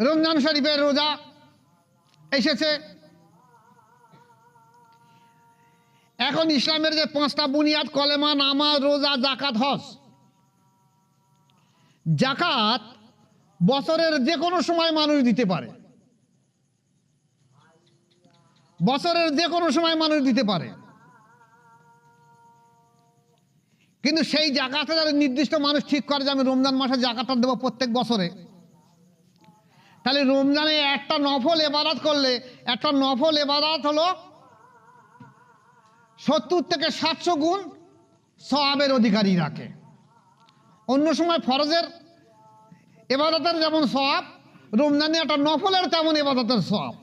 রমজান শরীফের রোজা এসেছে। এখন ইসলামের যে পাঁচটা বুনিয়াদ, কলেমা, নামাজ, রোজা জাকাত হজ। জাকাত বছরের যে কোনো সময় মানুষ দিতে পারে। বছরের যে কোনো সময় মানুষ দিতে পারে। কিন্তু সেই জাকাতে যারা নির্দিষ্ট মানুষ ঠিক করে যে আমি রমজান মাসে জাকাতটা দেবো প্রত্যেক বছরে তাহলে রমজানে একটা নফল এবাদাত করলে, একটা নফল এবাদাত হলো সত্তর থেকে সাতশো গুণ সওয়াবের অধিকারী রাখে। অন্য সময় ফরজের এবাদতের যেমন সওয়াব, রমজানে একটা নফলের তেমন এবাদতের সওয়াব।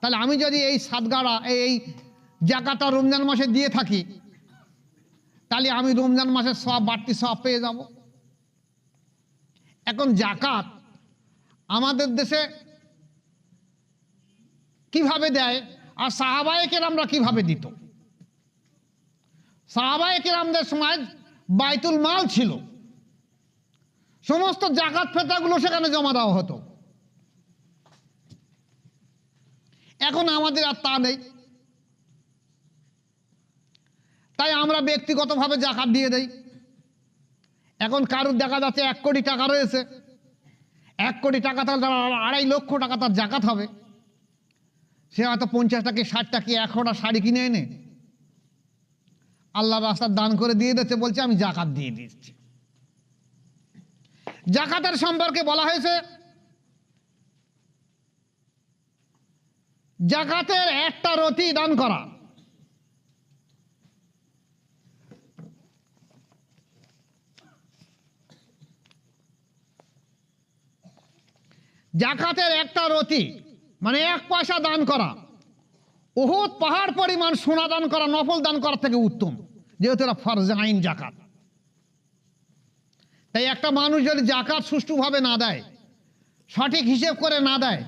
তাহলে আমি যদি এই সাতগাড়া, এই জাকাটা রমজান মাসে দিয়ে থাকি, তাহলে আমি রমজান মাসের সব বাড়তি সব পেয়ে যাব। এখন জাকাত আমাদের দেশে কীভাবে দেয়? আর সাহাবায়কের আমরা কীভাবে দিত? সাহাবায়কের আমাদের সময় বাইতুল মাল ছিল। সমস্ত জাকাত ফেতাগুলো সেখানে জমা দেওয়া হতো। এখন আমাদের আর তা নেই। তাই আমরা ব্যক্তিগতভাবে জাকাত দিয়ে দেই। এখন কারুর দেখা যাচ্ছে এক কোটি টাকা রয়েছে। এক কোটি টাকা তাহলে তার আড়াই লক্ষ টাকা তার জাকাত হবে। সে হয়তো পঞ্চাশ টাকা ষাট টাকা একশোটা শাড়ি কিনে এনে আল্লাহ রাস্তার দান করে দিয়ে দিচ্ছে বলছে, আমি জাকাত দিয়ে দিচ্ছি। জাকাতের সম্পর্কে বলা হয়েছে, জাকাতের একটা রতি দান করা। জাকাতের একটা রতি মানে এক পয়সা দান করা। বহুত পাহাড় পরিমাণ সোনা দান করা, নফল দান করার থেকে উত্তম, যেহেতু এটা ফরজ আইন জাকাত। তাই একটা মানুষ যদি জাকাত সুষ্ঠুভাবে না দেয়, সঠিক হিসেব করে না দেয়,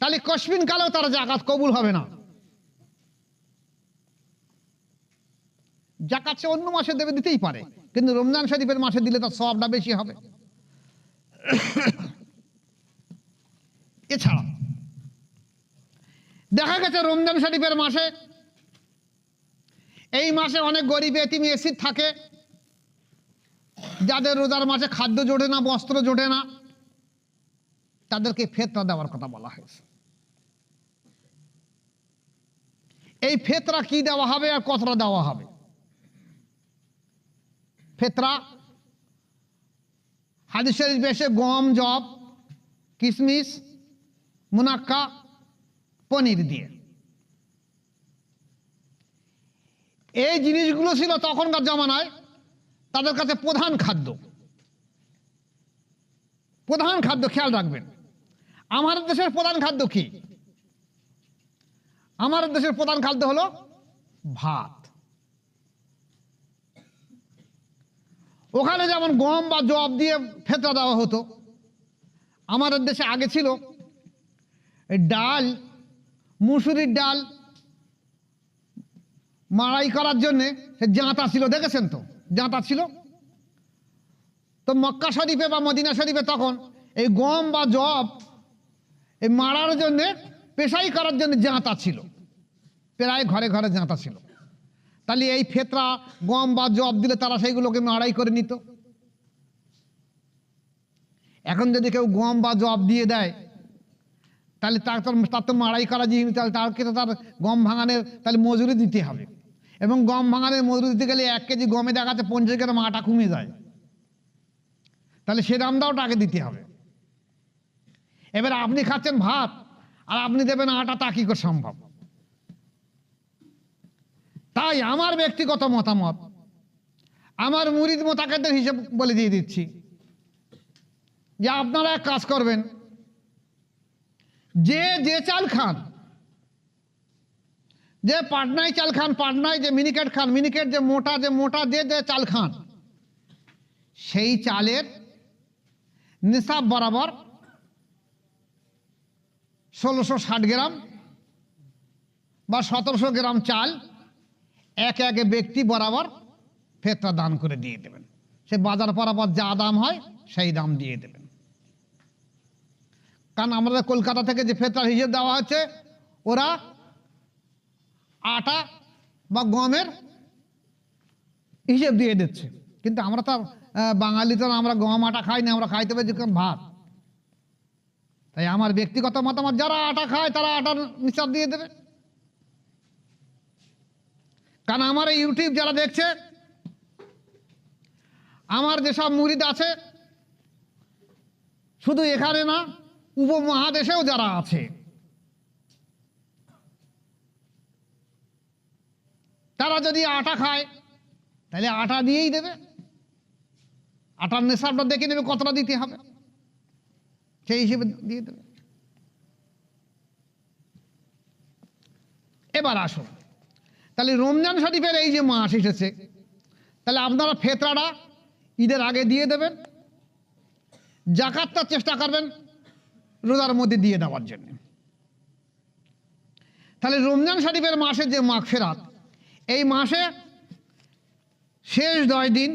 তাহলে কশ্মিন কালেও তার জাকাত কবুল হবে না। জাকাত সে অন্য মাসে দেবে, দিতেই পারে। কিন্তু রমজান শরীফের মাসে দিলে তার সবটা বেশি হবে। এছাড়া দেখা গেছে রমজান শরীফের মাসে, এই মাসে অনেক গরিব এতিম এসিড থাকে, যাদের রোজার মাসে খাদ্য জোটে না, বস্ত্র জোটে না, তাদেরকে ফেতরা দেওয়ার কথা বলা হয়েছে। এই ফেতরা কি দেওয়া হবে আর কতটা দেওয়া হবে? ফেতরা হাদিসের বেশে গম জব কিশমিশ মুনাক্কা পনির দিয়ে। এই জিনিসগুলো ছিল তখনকার জামানায় তাদের কাছে প্রধান খাদ্য। প্রধান খাদ্য খেয়াল রাখবেন। আমাদের দেশের প্রধান খাদ্য কি? আমাদের দেশের প্রধান খাদ্য হলো ভাত। ওখানে যেমন গম বা জব দিয়ে ফেতরা দেওয়া হতো, আমাদের দেশে আগে ছিল ডাল, মুসুরির ডাল মাড়াই করার জন্যে সে জাঁতা ছিল, দেখেছেন তো? জাঁতা ছিল। তো মক্কা শরীফে বা মদিনা শরীফে তখন এই গম বা জব এই মারার জন্যে, পেশাই করার জন্য জাঁতা ছিল। প্রায় ঘরে ঘরে জাঁতা ছিল। তাহলে এই ফেতরা, গম বা জব দিলে তারা সেইগুলোকে মাড়াই করে নিত। এখন যদি কেউ গম বা জব দিয়ে দেয় তাহলে তার তার তো মাড়াই করা জিনিস, তাহলে তাকে তো তার গম ভাঙানোর তাহলে মজুরি দিতে হবে। এবং গম ভাঙানের মজুরি দিতে গেলে এক কেজি গমে দেখাতে পঞ্চাশ গ্রাম আটা কমে যায়। তাহলে সে দামটাও তাকে দিতে হবে। এবার আপনি খাচ্ছেন ভাত, আর আপনি দেবেন আটা, তা কি করে সম্ভব? তাই আমার ব্যক্তিগত মতামত, আমার মুরিদ মোতাকেদের হিসেব বলে দিয়ে দিচ্ছি। যে আপনারা এক কাজ করবেন যে যে চাল খান। যে পাটনায় চাল খান, পাটনায় যে মিনিকেট খান, মিনিকেট যে মোটা যে মোটা যে যে চাল খান। সেই চালের নিসাব বরাবর ষোলোশো ষাট গ্রাম বা সতেরোশো গ্রাম চাল এক এক ব্যক্তি বরাবর ফেতরা দান করে দিয়ে দেবেন। সে বাজার বরাবর যা দাম হয় সেই দাম দিয়ে দেবেন। কারণ আমাদের কলকাতা থেকে যে ফেতরার হিসেব দেওয়া হচ্ছে ওরা আটা বা গমের হিসেব দিয়ে দিচ্ছে। কিন্তু আমরা তো বাঙালি তো আমরা গম আটা খাই না, আমরা খাইতে কেমন ভাত। তাই আমার ব্যক্তিগত মতামত, যারা আটা খায় তারা আটার হিসাব দিয়ে দেবে। কারণ আমার এই ইউটিউব যারা দেখছে, আমার যেসব মুরিদ আছে, শুধু এখানে না উপমহাদেশেও যারা আছে, তারা যদি আটা খায়, তাহলে আটা দিয়েই দেবে। আটার নেশাবটা দেখে নেবে কতটা দিতে হবে। সেই হিসেবে দিয়ে দেবে। এবার আসুন। তাহলে রমজান শরীফের এই যে মাস এসেছে, তাহলে আপনারা ফেতরাটা ঈদের আগে দিয়ে দেবেন জাকাতটা চেষ্টা করবেন রোজার মধ্যে দিয়ে দেওয়ার জন্য। তাহলে রমজান শরীফের মাসে যে মাঘ ফেরাত, এই মাসে শেষ দশ দিন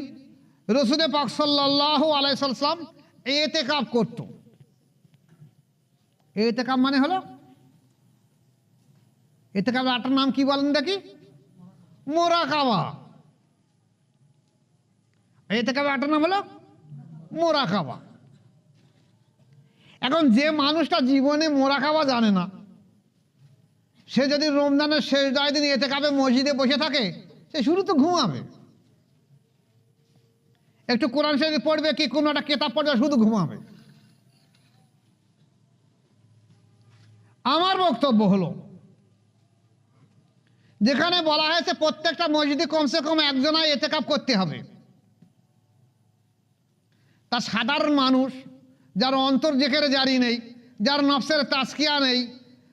রসুদে পাক সাল্লাহ আলাইসাল্লাম এতে কাপ করত। এতে কাপ মানে হলো এতে কাপ আটার নাম কি বলেন দেখি? মোরা কাবা এতে কাপ আটার নাম হলো মোরা খাওয়া এখন যে মানুষটা জীবনে মোরা খাওয়া জানে না, সে যদি রমজানের শেষ দশ দিন এতে কাপে মসজিদে বসে থাকে, সে শুরু তো ঘুমাবে। একটু কোরআন শরীফ পড়বে কি, কোনো একটা কেতাব পড়বে, শুধু ঘুমাবে। আমার বক্তব্য হলো, যেখানে বলা হয়েছে প্রত্যেকটা মসজিদে কমসে কম একজনায় এতে কাপ করতে হবে। তা সাধারণ মানুষ যার অন্তর জেকেরে জারি নেই, যার নফসের তাস্কিয়া নেই,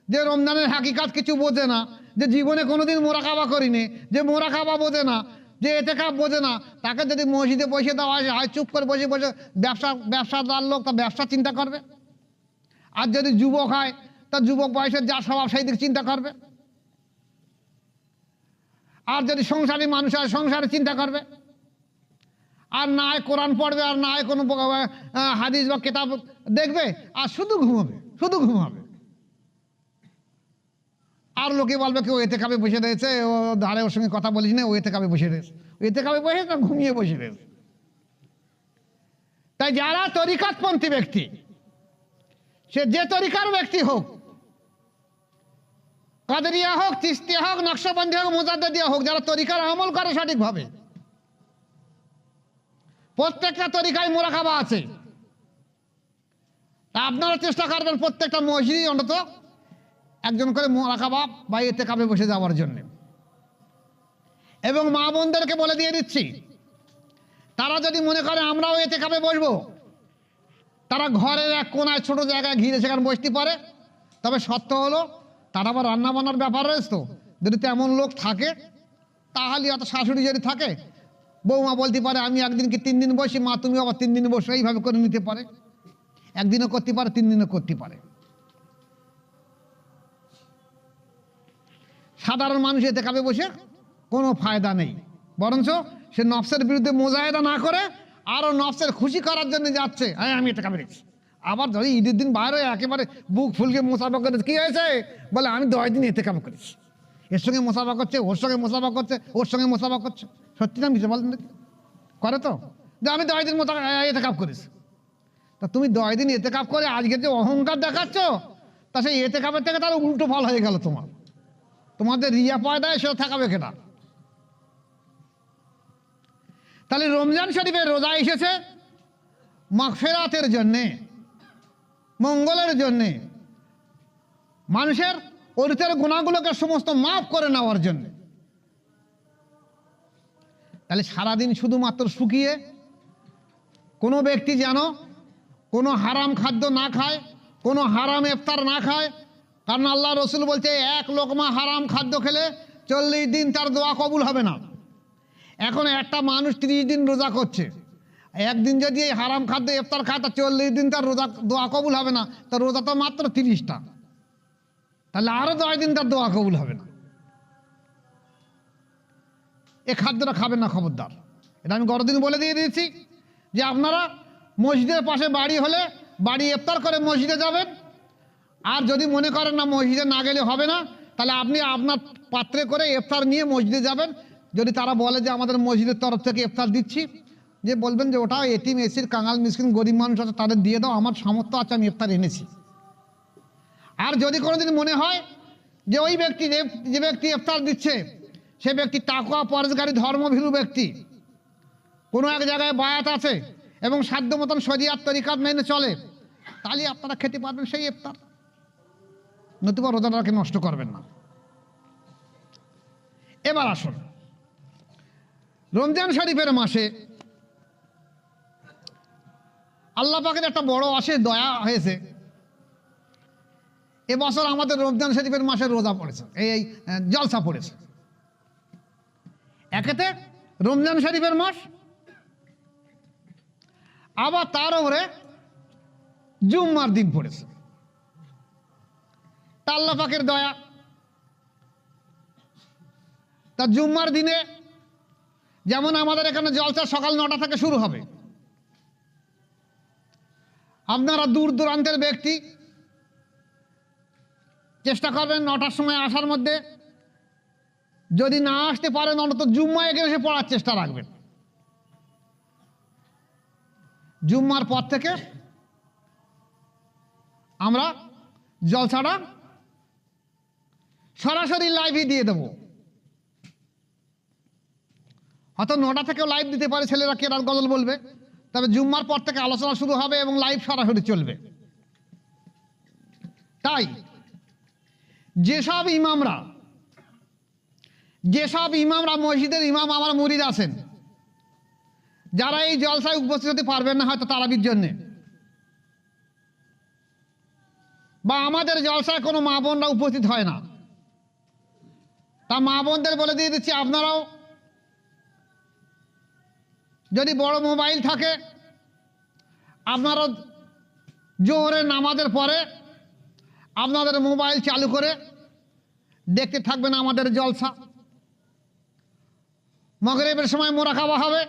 যে রমজানের হাকিকাত কিছু বোঝে না, যে জীবনে কোনোদিন মোরাকাবা করিনি, যে মোরাকাবা বোঝে না, যে এতে কাপ বোঝে না, তাকে যদি মসজিদে বসে দেওয়া হয় হয় চুপ করে বসে বসে ব্যবসা, ব্যবসাদার লোক, তা ব্যবসা চিন্তা করবে? আর যদি যুবক হয়, তা যুবক বয়সের যা স্বভাব, সেই দিক চিন্তা করবে? আর যদি সংসারী মানুষ হয়, সংসারে চিন্তা করবে? আর না হয় কোরআন পড়বে, আর না হয় কোনো হাদিস বা কেতাব দেখবে, আর শুধু ঘুমাবে শুধু ঘুমাবে। আর লোকে বলবে কেউ এতে কাপে বসে রয়েছে, ও ধারে ওর সঙ্গে কথা বলিস না, ও এতে কাপে বসে রয়েছে। এতে কাপে বসে না, ঘুমিয়ে বসে রয়েছে। তাই যারা তরিকাতপন্থী ব্যক্তি, সে যে তরিকার ব্যক্তি হোক, কাদরিয়া হোক, তিস্তিয়া হোক, নকশবন্দি হোক মোজাদ্দা মুজাদ্দিয়া হোক, যারা তরিকার আমল করে সঠিকভাবে প্রত্যেকটা তরিকায় মোরাকাবা আছে। তা আপনারা চেষ্টা করবেন প্রত্যেকটা মসজিদই অন্তত একজন করে মোরাকাবা বা এতে কাপে বসে যাওয়ার জন্য। এবং মা বোনদেরকে বলে দিয়ে দিচ্ছি, তারা যদি মনে করে আমরাও এতে কাপে বসবো, তারা ঘরের এক কোনায় ছোট জায়গায় ঘিরে সেখানে বসতে পারে। তবে সত্য হলো, তারা আবার রান্না বান্নার ব্যাপার রয়েছে তো। যদি তেমন লোক থাকে, তাহলে অত শাশুড়ি যদি থাকে বৌমা বলতে পারে, আমি একদিন কি তিন দিন বসি? মা, তুমি আবার তিন দিন বসে। এইভাবে করে নিতে পারে। একদিনও করতে পারে, তিন দিনও করতে পারে। সাধারণ মানুষ এতে কাবে বসে কোনো ফায়দা নেই। বরঞ্চ সে নফসের বিরুদ্ধে মোজাহেদা না করে আরও নফসের খুশি করার জন্য যাচ্ছে। হ্যাঁ আমি কাবে রেখেছি আবার ধরি ঈদের দিন বাইরে একেবারে বুক ফুলকে মোসাফা করে, কী হয়েছে? বলে, আমি দশ দিন এতে কাবে করেছি। এর সঙ্গে মোসাফা করছে, ওর সঙ্গে মোসাফা করছে, ওর সঙ্গে মোসাফা করছে। সত্যি না মিশে বলেন দেখি করে তো? যে আমি দশ দিন মতো এতে কাপ করেছি তা তুমি দশ দিন এতে কাপ করে আজকে যে অহংকার দেখাচ্ছ, তা সেই এতে কাপের থেকে তার উল্টো ফল হয়ে গেল তোমার। তোমাদের রিয়া পয়দায় সেটা থাকাবে কেনা তাহলে রমজান শরীফের রোজা এসেছে মাগফেরাতের জন্যে, মঙ্গলের জন্যে, মানুষের অতীতের গুণাগুলোকে সমস্ত মাফ করে নেওয়ার জন্য। তাহলে সারাদিন শুধুমাত্র শুকিয়ে কোনো ব্যক্তি যেন কোনো হারাম খাদ্য না খায়, কোনো হারাম ইফতার না খায়, কারণ আল্লাহ রসুল বলছে, এক লোকমা হারাম খাদ্য খেলে চল্লিশ দিন তার দোয়া কবুল হবে না। এখন একটা মানুষ তিরিশ দিন রোজা করছে, একদিন যদি এই হারাম খাদ্য ইফতার খায়, তা চল্লিশ দিন তার রোজা, দোয়া কবুল হবে না তার রোজা তো মাত্র তিরিশটা। তাহলে আরও দশ দিন তার দোয়া কবুল হবে না। এ খাদ্যটা খাবেন না, খবরদার। এটা আমি গতদিন বলে দিয়ে দিয়েছি যে আপনারা মসজিদের পাশে বাড়ি হলে বাড়ি ইফতার করে মসজিদে যাবেন। আর যদি মনে করেন না মসজিদে না গেলে হবে না, তাহলে আপনি আপনার পাত্রে করে ইফতার নিয়ে মসজিদে যাবেন। যদি তারা বলে যে আমাদের মসজিদের তরফ থেকে ইফতার দিচ্ছি, যে বলবেন যে ওটা এটিম এসির কাঙাল মিসকিন গরিব মানুষ আছে, তাদের দিয়ে দাও, আমার সামর্থ্য আছে, আমি ইফতার এনেছি। আর যদি কোনোদিন মনে হয় যে ওই ব্যক্তি যে ব্যক্তি ইফতার দিচ্ছে সে ব্যক্তি টাকা পরেশগারী ধর্মভীরু ব্যক্তি। কোনো এক জায়গায় বায়াত আছে এবং সাধ্য মতন শরিয়াত তরিকাত মেনে চলে, তাহলে আপনারা খেতে পারবেন সেই ইফতার। নতুবা রোজাটাকে নষ্ট করবেন না। এবার আসুন। রমজান শরীফের মাসে আল্লাহ পাকের একটা বড় অশেষ দয়া হয়েছে। এবছর আমাদের রমজান শরীফের মাসে রোজা পড়েছে এই, জলসা পড়েছে। একেতে রমজান শরীফের মাস, আবার তার উপরে জুম্মার দিন পড়েছে। তা আল্লাহ পাকের দয়া, তা জুম্মার দিনে যেমন আমাদের এখানে জলসা সকাল নটা থেকে শুরু হবে। আপনারা দূর দূরান্তের ব্যক্তি, চেষ্টা করবেন নটার সময় আসার মধ্যে যদি না আসতে পারেন অন্তত জুম্মায় এসে পড়ার চেষ্টা রাখবেন জুম্মার পর থেকে আমরা জলসাটা সরাসরি লাইভই দিয়ে দেব। হয়তো নটা থেকেও লাইভ দিতে পারে ছেলেরা কেরাত গজল বলবে। তবে জুম্মার পর থেকে আলোচনা শুরু হবে এবং লাইভ সরাসরি চলবে। তাই যেসব ইমামরা যেসব ইমামরা মসজিদের ইমাম আমার মুরিদ আছেন, যারা এই জলসায় উপস্থিত হতে পারবেন না হয়তো তারাবির জন্যে। বা আমাদের জলসায় কোনো মা বোনরা উপস্থিত হয় না। তা মা বোনদের বলে দিয়ে দিচ্ছি, আপনারাও যদি বড় মোবাইল থাকে আপনারা জোহরের নামাজের পরে আপনাদের মোবাইল চালু করে দেখতে থাকবেন আমাদের জলসা। মগরেবের সময় মোরা খাওয়া হবে।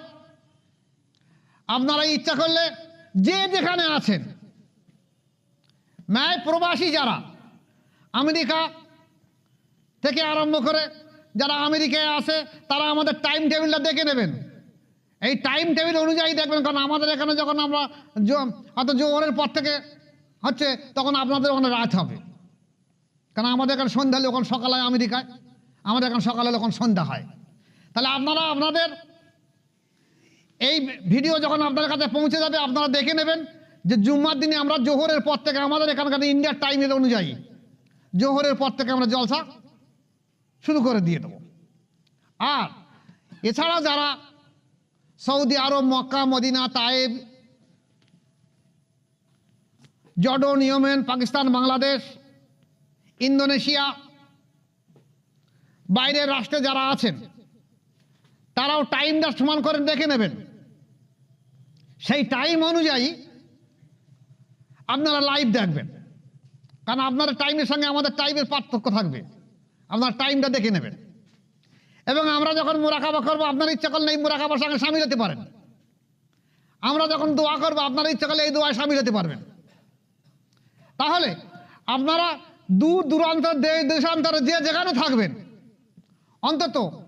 আপনারা ইচ্ছা করলে যে যেখানে আছেন ম্যায় প্রবাসী যারা, আমেরিকা থেকে আরম্ভ করে যারা আমেরিকায় আছে, তারা আমাদের টাইম টেবিলটা দেখে নেবেন। এই টাইম টেবিল অনুযায়ী দেখবেন, কারণ আমাদের এখানে যখন আমরা হয়তো জোহরের পর থেকে হচ্ছে, তখন আপনাদের ওখানে রাত হবে। কারণ আমাদের এখানে সন্ধ্যা হলে ওখানে সকাল আমেরিকায়, আমাদের এখানে সকালে ওখানে সন্ধ্যা হয়। তাহলে আপনারা আপনাদের এই ভিডিও যখন আপনার কাছে পৌঁছে যাবে, আপনারা দেখে নেবেন যে জুম্মার দিনে আমরা জোহরের পর থেকে আমাদের এখানকার ইন্ডিয়ার টাইমের অনুযায়ী জোহরের পর থেকে আমরা জলসা শুরু করে দিয়ে দেবো। আর এছাড়া যারা সৌদি আরব, Mecca, Medina, Tayeb, Jordan, Yemen, Pakistan, Bangladesh, Indonesia, বাইরের রাষ্ট্রে যারা আছেন তারাও টাইমটা সমান করে দেখে নেবেন। সেই টাইম অনুযায়ী আপনারা লাইভ দেখবেন। কারণ আপনার টাইমের সঙ্গে আমাদের টাইমের পার্থক্য থাকবে। আপনার টাইমটা দেখে নেবেন। এবং আমরা যখন মোরাকাবা করব, আপনার ইচ্ছা করলে এই মোরাকাবার সঙ্গে সামিল হতে পারেন। আমরা যখন দোয়া করব, আপনার ইচ্ছা করলে এই দোয়ায় সামিল হতে পারবেন। তাহলে আপনারা দূর দূরান্ত দে- দেশান্তরে যে যেখানে থাকবেন, অন্তত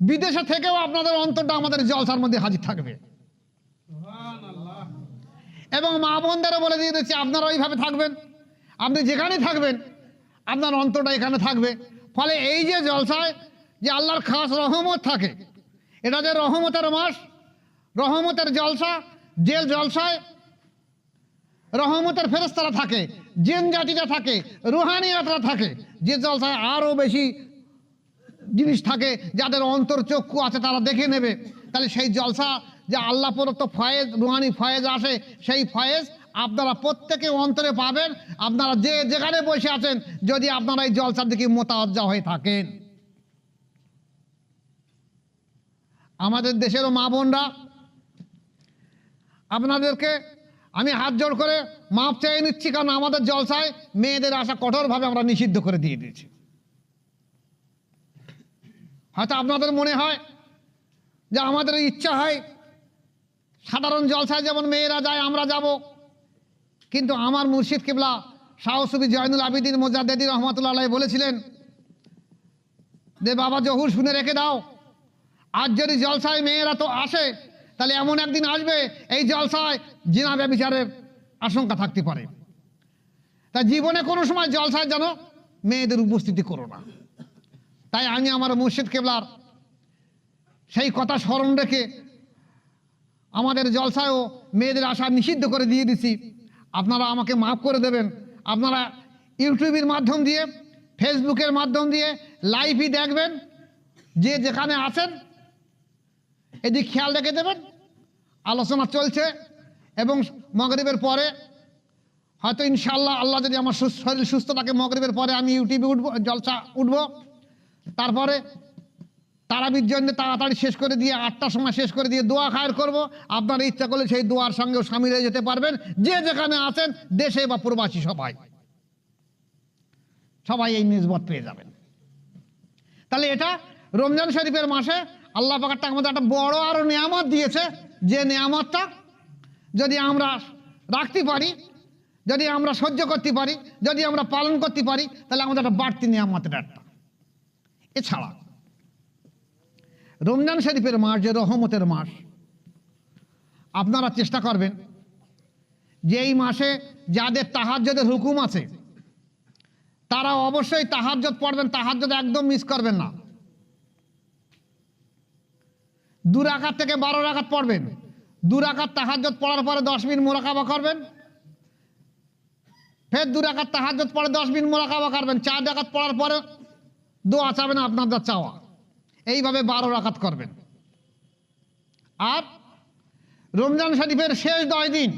বিদেশে থেকেও আপনাদের অন্তরটা আমাদের জলসার মধ্যে হাজির থাকবে। এবং মা বোনদেরও বলে দিয়ে দিচ্ছি, আপনারা ওইভাবে থাকবেন। আপনি যেখানেই থাকবেন, আপনার অন্তরটা এখানে থাকবে। ফলে এই যে জলসায় যে আল্লাহর খাস রহমত থাকে, এটা যে রহমতের মাস, রহমতের জলসা, যে জলসায় রহমতের ফেরেস্তারা থাকে, জেন জাতিরা থাকে রুহানিয়াতরা থাকে, যে জলসায় আরও বেশি জিনিস থাকে, যাদের অন্তর চক্ষু আছে তারা দেখে নেবে। তাহলে সেই জলসা যে আল্লাহ প্রদত্ত ফয়েজ, রুহানি ফয়েজ আসে, সেই ফয়েজ আপনারা প্রত্যেকে অন্তরে পাবেন। আপনারা যে যেখানে বসে আছেন, যদি আপনারা এই জলসার দিকে মোতাবজ্জা হয়ে থাকেন। আমাদের দেশেরও মা বোনরা, আপনাদেরকে আমি হাত জোড় করে মাপ চেয়ে নিচ্ছি, কারণ আমাদের জলসায় মেয়েদের আসা কঠোরভাবে আমরা নিষিদ্ধ করে দিয়ে দিয়েছি। হয়তো আপনাদের মনে হয় যে আমাদের ইচ্ছা হয় সাধারণ জলসায় যেমন মেয়েরা যায়, আমরা যাব। কিন্তু আমার মুর্শিদ কিবলা শাহসুবি জয়নুল আবিদিন মোজাদ্দেদি রহমতুল্লাহ বলেছিলেন যে, বাবা, জহুর শুনে রেখে দাও। আজ যদি জলসায় মেয়েরা তো আসে, তাহলে এমন একদিন আসবে, এই জলসায় জিনা ব্যবিচারের আশঙ্কা থাকতে পারে। তা জীবনে কোনো সময় জলসায় যেন মেয়েদের উপস্থিতি করো না। তাই আমি আমার মুর্শিদ কেবলার সেই কথা স্মরণ রেখে আমাদের জলসায়ও মেয়েদের আসা নিষিদ্ধ করে দিয়ে দিছি। আপনারা আমাকে মাফ করে দেবেন। আপনারা ইউটিউবের মাধ্যম দিয়ে, ফেসবুকের মাধ্যম দিয়ে লাইভই দেখবেন। যে যেখানে আছেন, এদিক খেয়াল রেখে দেবেন। আলোচনা চলছে এবং মগরিবের পরে হয়তো ইনশাল্লাহ আল্লাহ যদি আমার শরীর সুস্থ থাকে, মগরিবের পরে আমি ইউটিউবে উঠবো, জলসা উঠবো। তারপরে তারাবির জন্য তাড়াতাড়ি শেষ করে দিয়ে আটটার সময় শেষ করে দিয়ে দোয়া খায়ের করব। আপনার ইচ্ছা করলে সেই দোয়ার সঙ্গেও সামিল হয়ে যেতে পারবেন। যে যেখানে আছেন, দেশে বা প্রবাসী সবাই। সবাই এই নিজবত পেয়ে যাবেন। তাহলে এটা রমজান শরীফের মাসে আল্লাহ পাকারটা আমাদের একটা বড় আরও নিয়ামত দিয়েছে। যে নিয়ামতটা যদি আমরা রাখতে পারি, যদি আমরা সহ্য করতে পারি, যদি আমরা পালন করতে পারি, তাহলে আমাদের একটা বাড়তি নিয়ামত এটা একটা। এছাড়া রমজান শরীফের মাস যে রহমতের মাস, আপনারা চেষ্টা করবেন যে এই মাসে যাদের তাহাজ্যদের হুকুম আছে, তারা অবশ্যই তাহাজ্জত পড়বেন তাহাজ্জত একদম মিস করবেন না। দু রাকাত থেকে বারো রাকাত পড়বেন, দু রাকাত তাহাজ্জত পড়ার পরে দশ মিনিট মোরাকাবা করবেন, ফের দু রাকাত তাহাজ্জত পরে দশ মিনিট মোরাকাবা করবেন, চার রাকাত পড়ার পরে দোয়া চাবেন, আপনার যা চাওয়া। এইভাবে বারো রাখাত করবেন। আর রমজান শরীফের শেষ দশ দিন,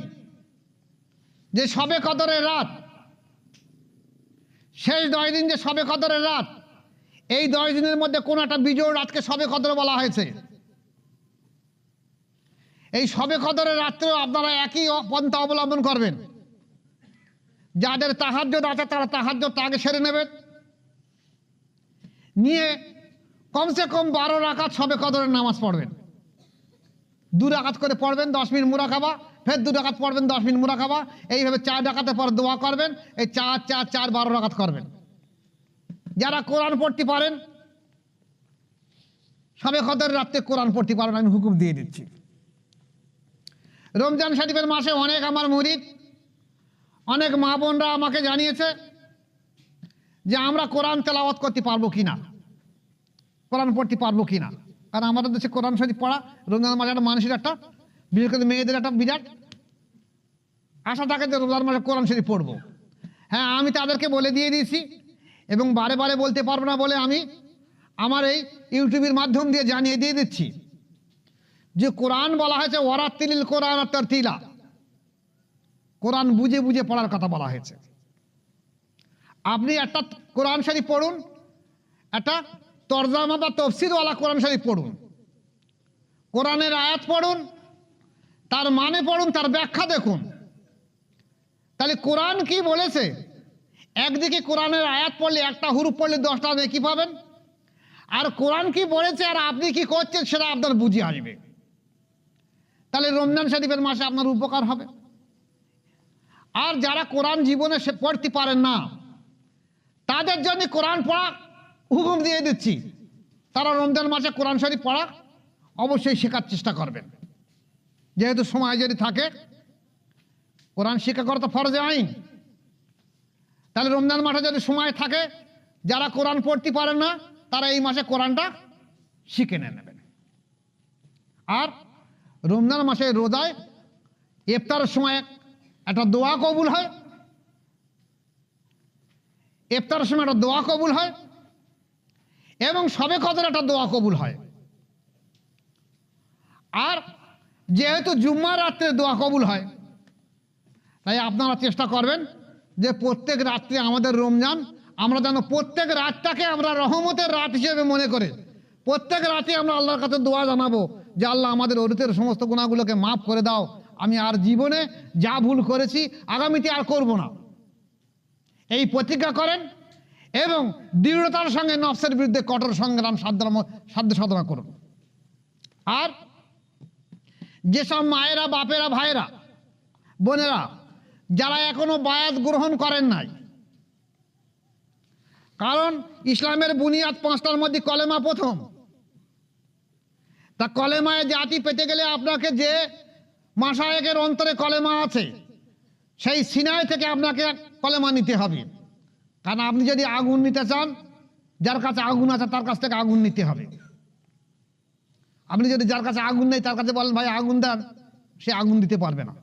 যে সবে কদরের রাত, শেষ দশ দিন যে সবে কদরের রাত, এই দশ দিনের মধ্যে কোন একটা বিজয় রাতকে সবে কদর বলা হয়েছে। এই সবে কদরের রাত্রেও আপনারা একই পন্থা অবলম্বন করবেন। যাদের তাহাজ্জত আছে, তারা তাহাজ্জতটা আগে সেরে নেবেন। নিয়ে কমসে কম বারো রাকাত সবে কদরের নামাজ পড়বেন। দু রাকাত করে পড়বেন, দশ মিনিট মুরা খাবা ফের দু রাকাত পড়বেন, দশ মিনিট মুরা খাবা এইভাবে চার ডাকাতের পর দোয়া করবেন, এই চার চার চার, বারো রাকাত করবেন। যারা কোরআন পড়তে পারেন, সবে কদরের রাত্রে কোরআন পড়তে পারেন, আমি হুকুম দিয়ে দিচ্ছি। রমজান শরীফের মাসে অনেক আমার মুরিদ, অনেক মা বোনরা আমাকে জানিয়েছে যে আমরা কোরআন তেলাওয়াত করতে পারব কি না কোরআন পড়তে পারব কি না কারণ আমাদের দেশে কোরআন শরীফ পড়া রমজান মাসে একটা মানুষের একটা, বিশেষ করে মেয়েদের একটা বিরাট আশা থাকে যে রমজান মাসে কোরআন শরীফ পড়ব। হ্যাঁ আমি তাদেরকে বলে দিয়ে দিয়েছি এবং বারে বারে বলতে পারব না বলে আমি আমার এই ইউটিউবের মাধ্যম দিয়ে জানিয়ে দিয়ে দিচ্ছি যে কোরআন বলা হয়েছে, ওয়ারাত্তিলিল কোরআন আর তারতিলা। কোরআন বুঝে বুঝে পড়ার কথা বলা হয়েছে। আপনি একটা কোরআন শরীফ পড়ুন, একটা তরজামা বা তফসিরওয়ালা কোরআন শরীফ পড়ুন। কোরআনের আয়াত পড়ুন, তার মানে পড়ুন, তার ব্যাখ্যা দেখুন। তাহলে কোরআন কি বলেছে? একদিকে কোরআনের আয়াত পড়লে একটা হুরুপ পড়লে দশটা নেকি পাবেন? আর কোরআন কি বলেছে আর আপনি কি করছেন সেটা আপনার বুঝে আসবে। তাহলে রমজান শরীফের মাসে আপনার উপকার হবে। আর যারা কোরআন জীবনে সে পড়তে পারেন না, তাদের জন্য কোরআন পড়া হুকুম দিয়ে দিচ্ছি। তারা রমজান মাসে কোরআন শরীফ পড়া অবশ্যই শেখার চেষ্টা করবেন। যেহেতু সময় যদি থাকে, কোরআন শিক্ষা করা তো ফরজে আইন। তাহলে রমজান মাসে যদি সময় থাকে, যারা কোরআন পড়তে পারেন না, তারা এই মাসে কোরআনটা শিখে নেবেন। আর রমজান মাসে রোজায় ইফতারের সময় একটা দোয়া কবুল হয়। ইফতারের সময় একটা দোয়া কবুল হয়। এবং সবে কদর একটা দোয়া কবুল হয়। আর যেহেতু জুম্মার রাত্রে দোয়া কবুল হয়, তাই আপনারা চেষ্টা করবেন যে প্রত্যেক রাত্রে আমাদের রমজান, আমরা যেন প্রত্যেক রাতটাকে আমরা রহমতের রাত হিসেবে মনে করে, প্রত্যেক রাতে আমরা আল্লাহর কাছে দোয়া জানাব যে আল্লাহ আমাদের অতীতের সমস্ত গুণাগুলোকে মাফ করে দাও, আমি আর জীবনে যা ভুল করেছি আগামীতে আর করব না। এই প্রতিজ্ঞা করেন এবং দৃঢ়তার সঙ্গে নফসের বিরুদ্ধে কঠোর সংগ্রাম সাধ্য সাধ্য সাধনা করুন। আর যেসব মায়েরা, বাপেরা, ভাইয়েরা, বোনেরা, যারা এখনও বায়াত গ্রহণ করেন নাই, কারণ ইসলামের বুনিয়াদ পাঁচটার মধ্যে কলেমা প্রথম। তা কলেমায় জাতি পেতে গেলে আপনাকে যে মাসায়েকের অন্তরে কলেমা আছে, সেই সিনায় থেকে আপনাকে কলেমা নিতে হবে। কারণ আপনি যদি আগুন নিতে চান, যার কাছে আগুন আছে তার কাছ থেকে আগুন নিতে হবে। আপনি যদি যার কাছে আগুন নেই তার কাছে বলেন, ভাই, আগুন দেন। সে আগুন দিতে পারবে না।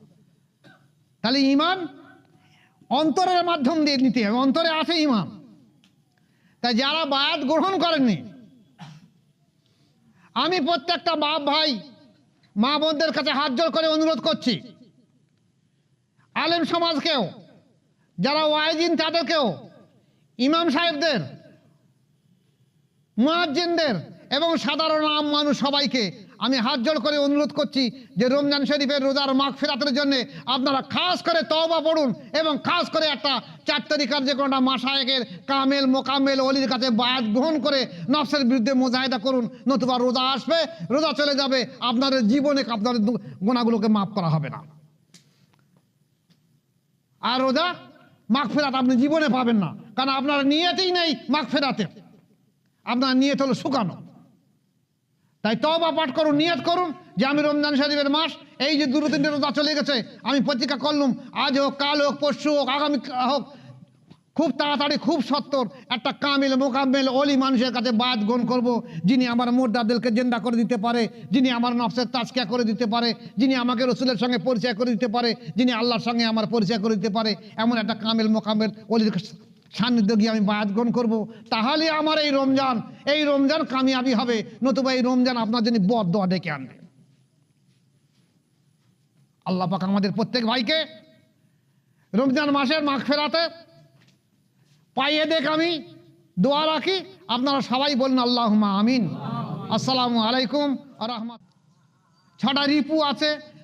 তাহলে ইমান অন্তরের মাধ্যম দিয়ে নিতে হবে। অন্তরে আছে ইমান। তাই যারা বায়াত গ্রহণ করেননি, আমি প্রত্যেকটা বাপ ভাই, মা বোনদের কাছে হাত জোর করে অনুরোধ করছি, আলেম সমাজকেও, যারা ওয়াইজিন তাদেরকেও ইমাম সাহেবদের, মুয়াজ্জিনদের এবং সাধারণ আম মানুষ সবাইকে আমি হাত জোড় করে অনুরোধ করছি যে রমজান শরীফের রোজার মাখ ফেরাতের জন্য আপনারা খাস করে তওবা পড়ুন এবং খাস করে একটা চার তারিখার যে কোনো একটা মাসায়েকের কামেল, মোকামেল, অলির কাছে বায়াত গ্রহণ করে নফসের বিরুদ্ধে মোজাহিদা করুন, নতুবা রোজা আসবে, রোজা চলে যাবে, আপনাদের জীবনে আপনাদের গুণাগুলোকে মাফ করা হবে না। আর রোজা মাখ ফেরাত আপনি জীবনে পাবেন না। কারণ আপনার নিয়েতেই নেই মাখ ফেরাতে। আপনার নিয়ত হলো শুকানো। তাই তবা পাঠ করুন, নিয়ত করুন যে আমি রমজান শরীফের মাস, এই যে দুটো তিনটে রোজা চলে গেছে, আমি প্রতীক্ষা করলুম, আজ হোক, কাল হোক, পরশু হোক, আগামী হোক খুব তাড়াতাড়ি, খুব সত্তর। একটা কামিল, মোকাম্মেল, অলি মানুষের কাছে বাদ গ্রহণ করব, যিনি আমার মোর্দাদেরকে জেন্দা করে দিতে পারে, যিনি আমার নফসের তাজকিয়া করে দিতে পারে, যিনি আমাকে রসুলের সঙ্গে পরিচয় করে দিতে পারে, যিনি আল্লাহর সঙ্গে আমার পরিচয় করে দিতে পারে, এমন একটা কামিল, মোকাম্মেল, অলির সান্নিধ্য গিয়ে আমি বায়াত গ্রহণ করব। তাহলে আমার এই রমজান এই রমজান কামিয়াবি হবে, নতুবা এই রমজান আপনার জন্য বদ দোয়া ডেকে আনবে। আল্লাহ পাক আমাদের প্রত্যেক ভাইকে রমজান মাসের মাখ ফেরাতে পাইয়ে দেখ আমি, দোয়া রাখি, আপনারা সবাই বলুন আল্লাহ আমিন। আসসালামু আলাইকুম আ রহমত ছটা রিপু আছে